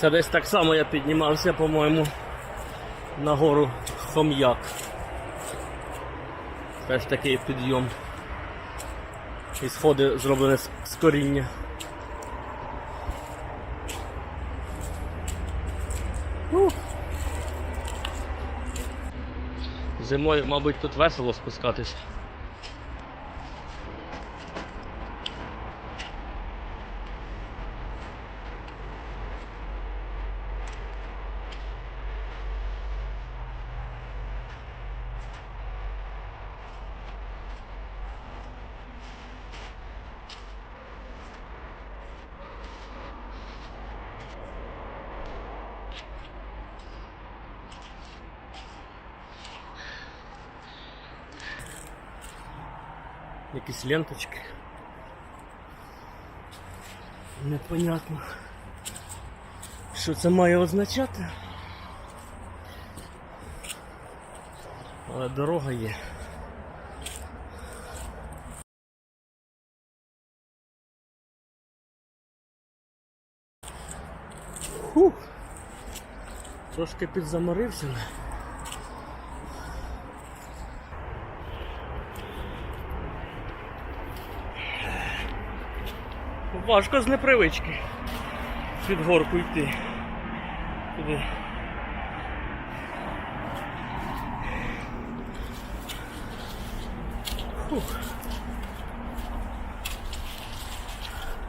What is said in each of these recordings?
Це десь так само я піднімався, по-моєму, на гору Хом'як. Теж такий підйом. І сходи зроблені з, коріння. Зимою, мабуть, тут весело спускатись. Якісь ленточки. Непонятно. Що це має означати? Але дорога є. Фух. Трошки підзаморився. Важко з непривички під горку йти. Туди.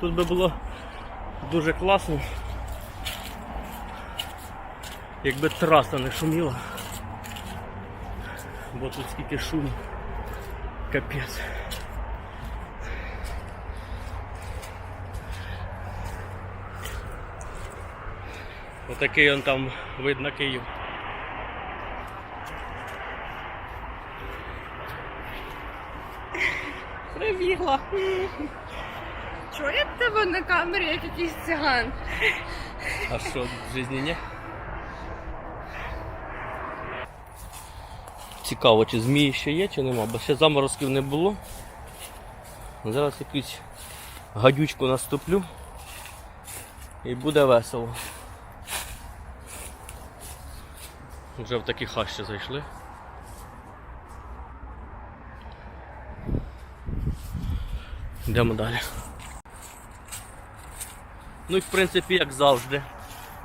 Тут би було дуже класно, якби траса не шуміла, бо тут скільки шуму. Капець. Отакий он там видно Київ. Прибігла. Чого я тебе на камері як якийсь циган? А що в житті ні? Цікаво, чи змії ще є, чи нема, бо ще заморозків не було. Зараз якусь гадючку наступлю і буде весело. Вже в такі хащі зайшли. Йдемо далі. Ну і в принципі, як завжди,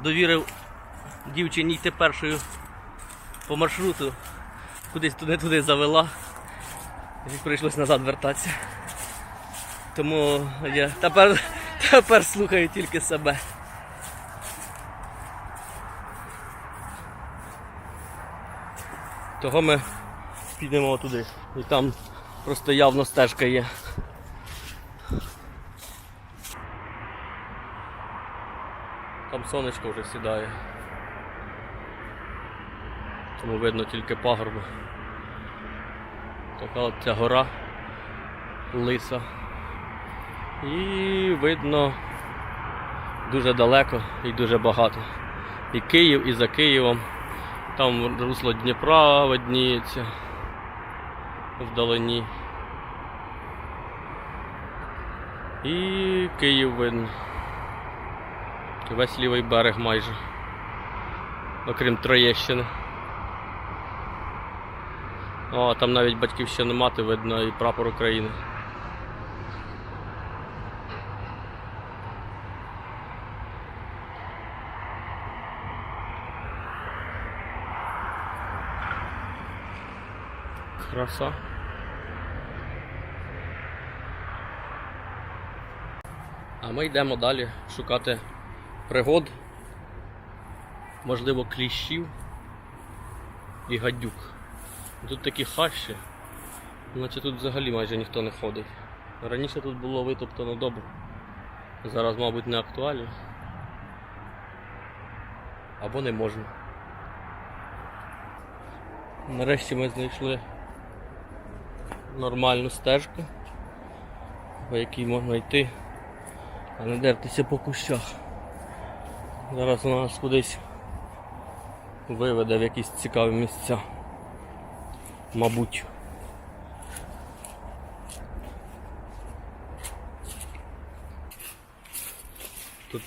довірив дівчині йти першою по маршруту, кудись туди-туди завела. І прийшлось назад вертатися. Тому я тепер, тепер слухаю тільки себе. Того ми підемо туди. І там просто явно стежка є. Там сонечко вже сідає. Тому видно тільки пагорби. Така ця гора лиса. І видно дуже далеко і дуже багато. І Київ, і за Києвом. Там русло Дніпра видніється вдалині. І Київ видно. Весь лівий берег майже. Окрім Троєщини. О, там навіть батьківщини мати видно і прапор України. Краса. А ми йдемо далі шукати пригод, можливо, кліщів і гадюк. Тут такі хащі, наче тут взагалі майже ніхто не ходить. Раніше тут було витоптано добре. Зараз, мабуть, не актуально. Або не можна. Нарешті ми знайшли нормальну стежку, по якій можна йти, а не дертися по кущах. Зараз вона нас кудись виведе в якісь цікаві місця. Мабуть. Тут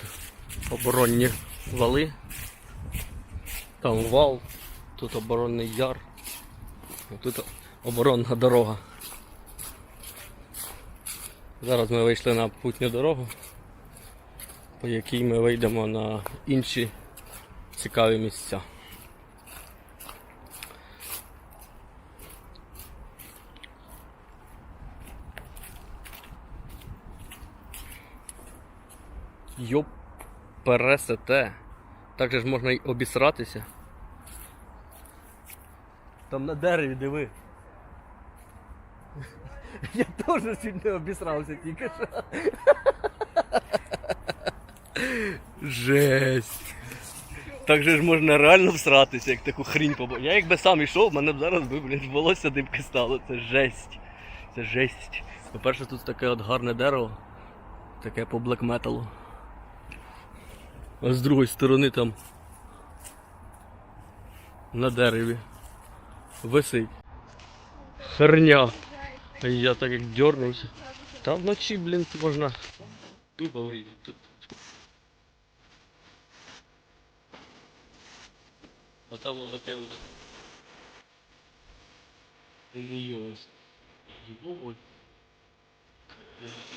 оборонні вали. Там вал, тут оборонний яр, тут оборонна дорога. Зараз ми вийшли на путню дорогу, по якій ми вийдемо на інші цікаві місця. Йоп, пересете. Так же ж можна й обісратися. Там на дереві диви. Я теж чуть не обісрався тільки. Жесть. Так же ж можна реально всратися, як таку хрінь побачити. Я якби сам йшов, в мене б зараз би, блін, волосся дибки стало. Це жесть. Це жесть. По-перше, тут таке от гарне дерево. Таке по блекметалу. А з другої сторони там на дереві висить. Херня. А я так як дернувся. Та вночі, блін, можна тупо вийти тут. А там воно таке вже. Йос. Ой.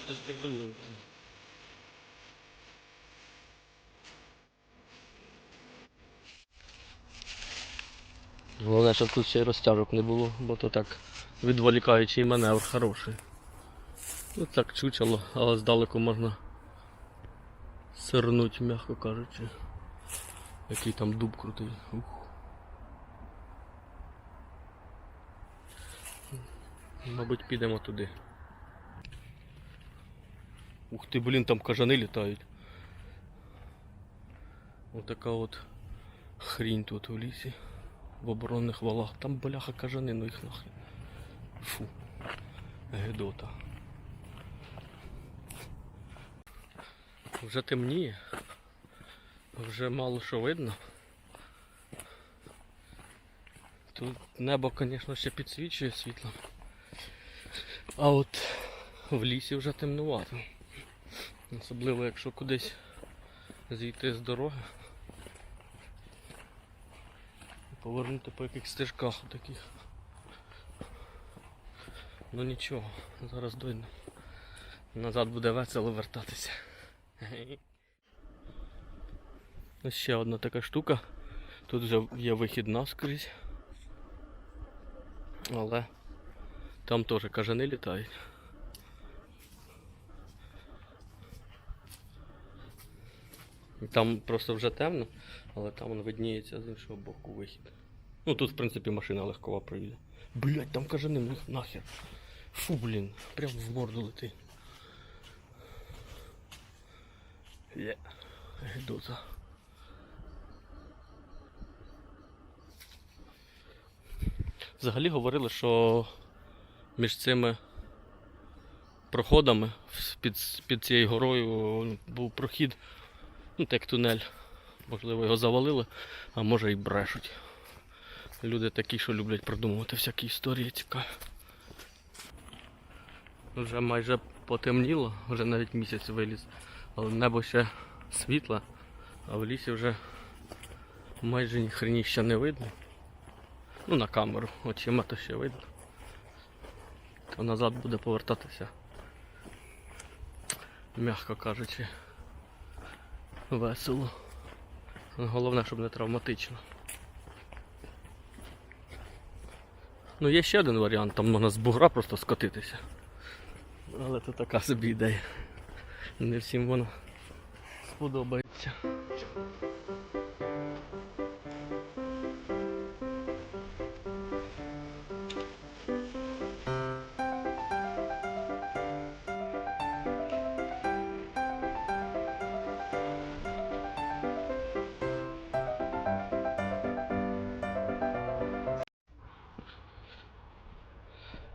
Це ж так було. Головне, щоб тут ще й розтяжок не було, бо то так відволікаючий маневр хороший. Тут так чучело, але здалеку можна сирнуть, м'яко кажучи. Який там дуб крутий. Ух. Мабуть, підемо туди. Ух ти, блін, там кажани літають. Отака от хрінь тут у лісі в оборонних валах. Там бляха кажани, ну їх нахрен. Фу. Гедота. Вже темніє. Вже мало що видно. Тут небо, звісно, ще підсвічує світлом. А от в лісі вже темнувато. Особливо якщо кудись зійти з дороги. Повернути по якихось стежках таких. Ну нічого, зараз дойдемо. Назад буде весело вертатися. Ось ще одна така штука. Тут вже є вихід наскрізь. Але там теж кажани літають. Там просто вже темно, але там воно видніється з іншого боку вихід. Ну тут, в принципі, машина легкова проїде. Блять, там кажани, ну нахер. Фу, блін, прям в морду лети. Є. Гедота. Взагалі говорили, що між цими проходами під, під цією горою був прохід, ну так тунель. Можливо, його завалили, а може і брешуть. Люди такі, що люблять придумувати всякі історії цікаві. Вже майже потемніло, вже навіть місяць виліз, але небо ще світле, а в лісі вже майже ні хрені ще не видно. Ну на камеру, очима то ще видно. То назад буде повертатися. М'яко кажучи. Весело. Головне, щоб не травматично. Ну, є ще один варіант, там можна з бугра просто скотитися. Але це така собі ідея. Не всім воно сподобається.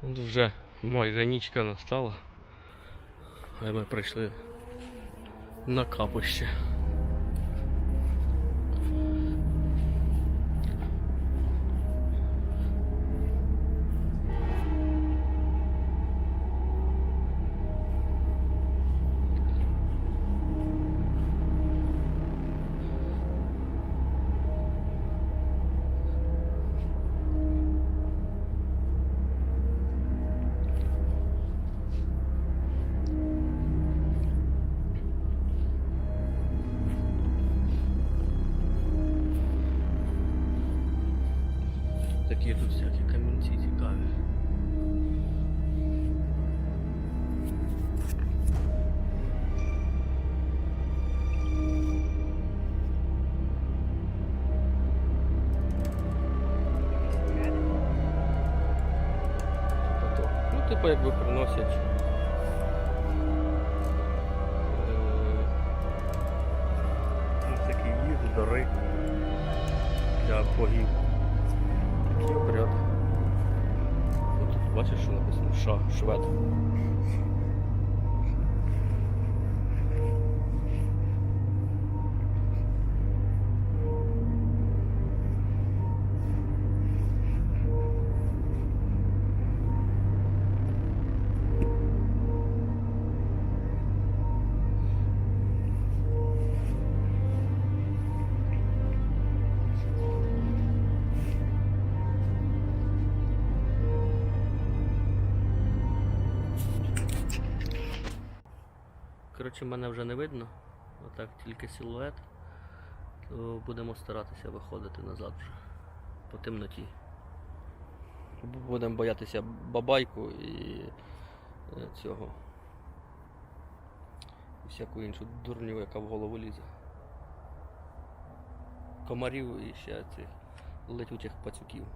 От вже майже нічка настала. А ми прийшли на капище. Такі тут всякі камінці цікаві. Ну, типу, якби приносять. е, Ну, такі їжу, дари для богів. Бачиш, що написано Ша, швед. Коротше, мене вже не видно. Отак тільки силует. То будемо старатися виходити назад вже по темноті. Будемо боятися бабайку і е, цього. І всяку іншу дурню, яка в голову лізе. Комарів і ще цих летючих пацюків.